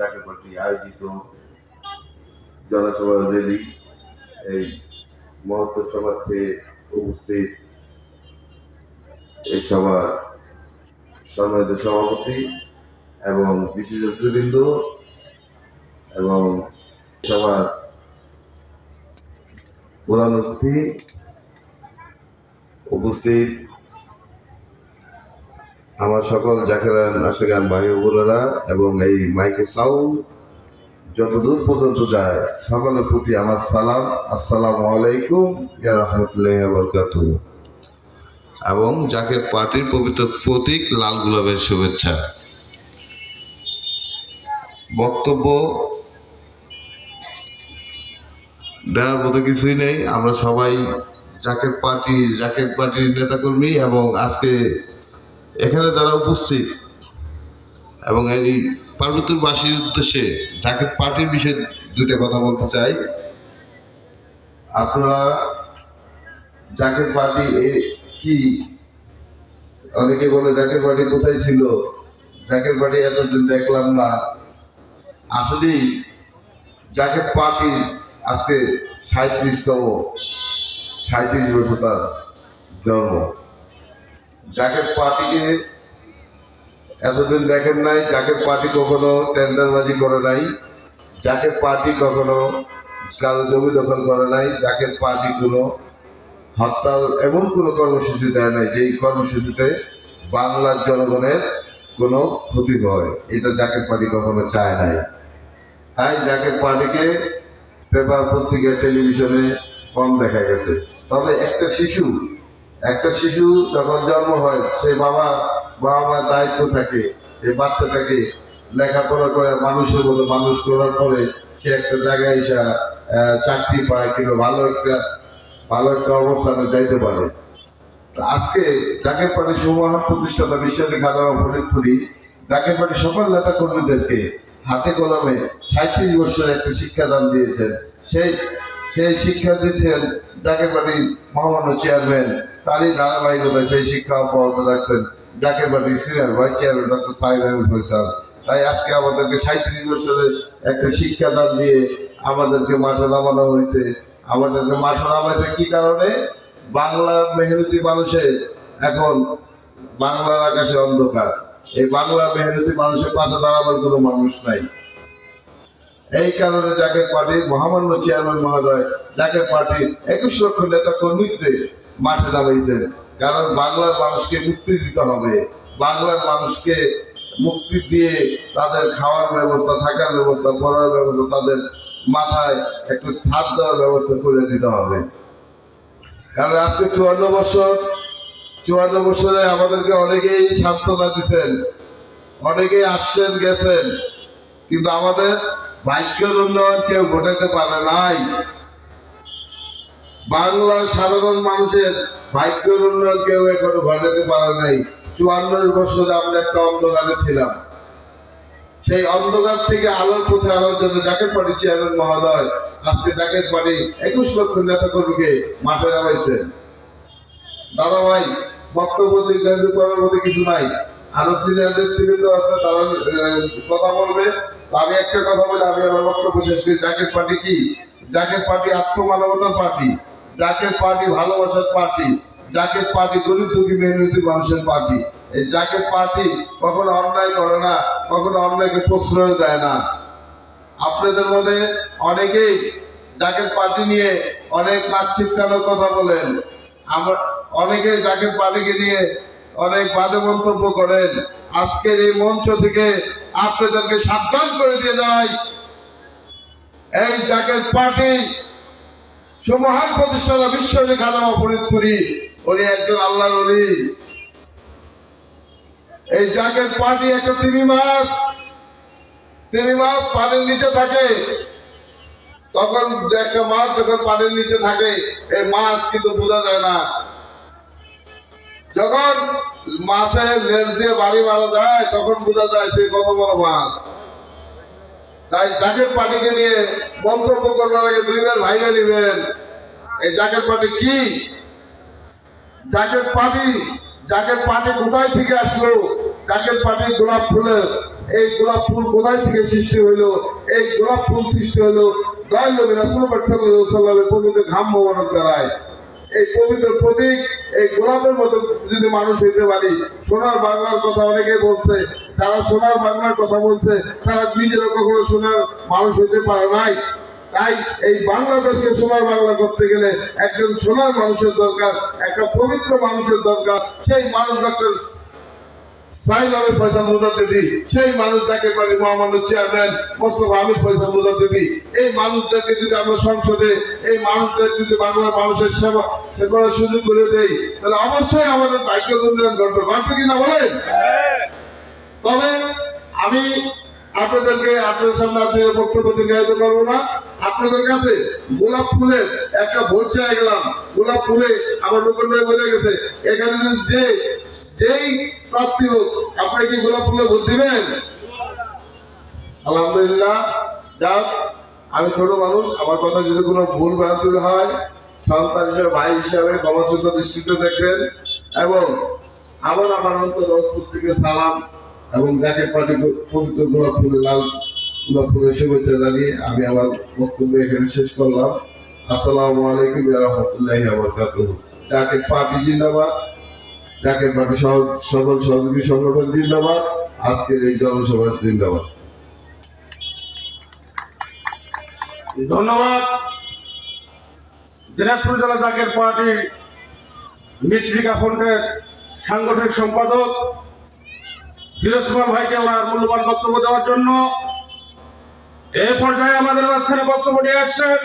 জাতীয় পার্টি আয়োজিত জনসভা এই সভাতে উপস্থিত এই সভার সম্মানিত সভাপতি এবং বিশেষজ্ঞবৃন্দ এবং সবার প্রধান অতিথি উপস্থিত আমার সকল জাকেরান আশেগান ভাই বোনেরা এবং এই মাইকে সাউন্ড যতদূর পর্যন্ত যায়, সকলের প্রতি আমার সালাম। আসসালামু আলাইকুম, ইয়া রহমতুল্লাহ বরকাতুহ। এবং জাকের পার্টির পবিত্র প্রতীক, লাল গোলাপের শুভেচ্ছা। বক্তব্য দেওয়ার মতো কিছুই নেই। আমরা সবাই জাকের পার্টি, জাকের পার্টির নেতাকর্মী এবং আজকে এখানে যারা উপস্থিত এবং এই পার্বতীবাসীর উদ্দেশ্যে জাকের পার্টির বিষয়ে দুটো কথা বলতে চাই, আপনারা জাকের পার্টি কি অনেকে বলে জাকের পার্টি কোথায় ছিল জাকের পার্টি এতদিন দেখলাম না। আসলেই জাকের পার্টি আজকে সাঁত্রিশতম সাঁত্রিশ বছর তার জন্ম। জাকের পার্টিকে এতদিন দেখেন নাই, জাকের পার্টি কখনো টেন্ডারবাজি করে নাই, জাকের পার্টি কখনো কারও জমি দখল করে নাই, জাকের পার্টি কোনো হরতাল এমন কোনো কর্মসূচি দেয় নাই, যেই কর্মসূচিতে বাংলার জনগণের কোনো ক্ষতি হয়, এটা জাকের পার্টি কখনো চায় নাই। তাই জাকের পার্টিকে পেপার পত্রিকা টেলিভিশনে কম দেখা গেছে। তবে একটা শিশু একটা শিশু যখন জন্ম হয় সে বাবা বাবা দায়িত্ব থাকে, সেই বাচ্চাটাকে লেখাপড়া করে, মানুষের মতো মানুষ করার পরে সে একটা জায়গায় এসে চাকরি পায় কিংবা ভালো একটা ভালো একটা অবস্থানে যাইতে পারে। আজকে জাকের পার্টি সুমহান প্রতিষ্ঠাতা বিশ্বনী খাদামা ফরিদপুরি জাকের পার্টি সকল নেতা কর্মীদেরকে হাতে কলমে সাঁত্রিশ বছর একটা শিক্ষাদান দিয়েছেন। সেই সেই শিক্ষা দিচ্ছেন জাকের পার্টি মহামান্য চেয়ারম্যান, তারই ধারাবাহিকতায় সেই শিক্ষা অব্যাহত রাখছেন Zaker party senior vice chairman doctor Sahib Ahmed Faisal তাই আজকে আমাদেরকে সাঁত্রিশ বছরের একটা শিক্ষাদান দিয়ে আমাদেরকে মাঠে নামানো হয়েছে। আমাদেরকে মাঠে নামাইছে কি কারণে? বাংলার মেহনতি মানুষের এখন বাংলার আকাশে অন্ধকার। এই বাংলার মেহনতি মানুষের পাশে দাঁড়াবার কোনো মানুষ নাই। এই কারণে যাকে পার্টির মহামান্য চেয়ারম্যান মহোদয়, যাকে পার্টির একুশ লক্ষ নেতা কর্মীদের মাঠে নামাইছেন, কারণ বাংলার মানুষকে মুক্তি দিতে হবে। বাংলার মানুষকে মুক্তি দিয়ে তাদের খাওয়ার ব্যবস্থা, থাকার ব্যবস্থা, পড়ার ব্যবস্থা তাদের মাথায় একটু ছাদ দেওয়ার ব্যবস্থা করে দিতে হবে। কারণ আজকে চুয়ান্ন বছর, চুয়ান্ন বছরে আমাদেরকে অনেকেই সান্ত্বনা দিচ্ছেন অনেকেই আসছেন, গেছেন, কিন্তু আমাদের ভাগ্যের উন্নয়ন কেউ ঘটাতে পারে নাই। বাংলার সাধারণ মানুষের ভাগ্যের উন্নয়ন কেউ এখনও ঘটাতে পারে নাই। চুয়ান্ন বছরে আমরা একটা অন্ধকারে ছিলাম। সেই অন্ধকার থেকে আলোর পথে আনার জন্য জাকেট পার্টি চেয়ারম্যান মহোদয়, আজকে জাকেট পার্টি একুশ লক্ষ নেতা কর্মীকে মাঠে নামাইছেন দাদা ভাই, বক্তব্য করার মধ্যে কিছু নাই। আরও সিনিয়র নেতৃবৃন্দ আছে, তারা কথা বলবে। তো আমি একটা কথা বলে, আমি আমার বক্তব্য শেষ করি। জাকের পার্টি কি? জাকের পার্টি আত্মমানবতার পার্টি। জাকের পার্টি ভালোবাসার পার্টি। জাকের পার্টি গরিব দুঃখী মেহনতি মানুষের পার্টি। এই জাকের পার্টি কখনো অন্যায় করে না, কখনো অন্যায়কে প্রশ্রয় দেয় না। আপনাদের মধ্যে অনেকেই জাকের পার্টি নিয়ে অনেক মাতৃকানোর কথা বলেন। আমরা অনেকে জাকের পার্টিকে নিয়ে অনেক বাজে মন্তব্য করেন। আজকের এই মঞ্চ থেকে আপনাদেরকে সাবধান করে দিয়ে যাই। এই জাকের পার্টি সুমহান প্রতিষ্ঠাতা বিশ্বজী খাদামা ফরিদপুরি, উনি একজন আল্লাহর উনি এই জাকের পার্টি একটা তিমি মাস তিমি মাস পানির নিচে থাকে। তখন একটা মাছ যখন পানির নিচে থাকে, এই মাছ কিন্তু বোঝা যায় না। যখন মাছের লেজ দিয়ে বাড়ি মারা যায়, তখন বোঝা যায় সে কত বড় মাছ তাই জাকেট পার্টিকে নিয়ে মন্তব্য করবার আগে দুইবার ভাইবে নিবেন। এই জাকেট পার্টি কি? জাকেট পার্টি জাকেট পার্টি কোথায় থেকে আসলো? জাকেট পার্টি গোলাপ ফুলের এই গোলাপ ফুল কোথায় থেকে সৃষ্টি হইল? এই গোলাপ ফুল সৃষ্টি হইল দয়াল সাল্লাল্লাহু আলাইহি সাল্লামের পবিত্র ঘাম মোবারক দ্বারায়। এই পবিত্র প্রতীক, এই গোলাপের মতো যদি মানুষ হইতে পারি, সোনার বাংলার কথা অনেকে বলছে, তারা সোনার বাংলার কথা বলছে, তারা নিজেরা কখনো সোনার মানুষ হইতে পারে নাই। তাই এই বাংলাদেশকে সোনার বাংলা করতে গেলে একজন সোনার মানুষের দরকার, একটা পবিত্র মানুষের দরকার, সেই মানুষ ডক্টর সাইন আমির ফয়সাল মুজাদ্দিদি সেই মানুষ যাকে পারি মহামান্য চেয়ারম্যান, মোস্তফা আমির ফয়সাল মুজাদ্দিদি এই মানুষদেরকে যদি আমরা সংসদে, এই মানুষদের যদি বাংলার মানুষের সেবা করার সুযোগ করে দেই, তাহলে অবশ্যই আমাদের ভাগ্য উন্নয়ন ঘটবে ঘটবে কিনা বলেন? তবে আমি আপনাদেরকে, আপনাদের সামনে আপনাদের বক্তব্য দীর্ঘায়িত করব না। আপনাদের কাছে গোলাপ ফুলের একটা ভোট চাই গেলাম। গোলাপ ফুলে আমার লোকের বলে গেছে, এখানে যে যেই হোক, আপনি কি গোলাপ ফুলে ভোট দিবেন? আলহামদুলিল্লাহ, যাক, আমি ছোট মানুষ, আমার কথা যদি কোনো ভুল ভ্রান্তি হয়, সন্তান হিসেবে, ভাই হিসাবে ক্ষমাসূত্র দৃষ্টিতে দেখবেন। এবং আবার আমার অন্তর থেকে সালাম এবং যাকে পার্টি পবিত্র গোলাপ ফুলে, লাল গোলাপ ফুলের শুভেচ্ছা জানিয়ে আমি আমার বক্তব্য এখানে শেষ করলাম। আসসালামু আলাইকুম রহমতুল্লাহি আবরকাতুহ যাকে পার্টি জিন্দাবাদ পার্টি সহ- সকল সহযোগী সংগঠন জিন্দাবাদ। আজকের এই জনসভা জিন্দাবাদ। ধন্যবাদ। দিনাজপুর জেলা জাকের পার্টির মিত্রিকা ফ্রন্টের সাংগঠনিক সম্পাদক ফিরোজ কুমার ভাইকে ওনার মূল্যবান বক্তব্য দেওয়ার জন্য এই পর্যায়ে আমাদের মাঝখানে বক্তব্য নিয়ে আসছেন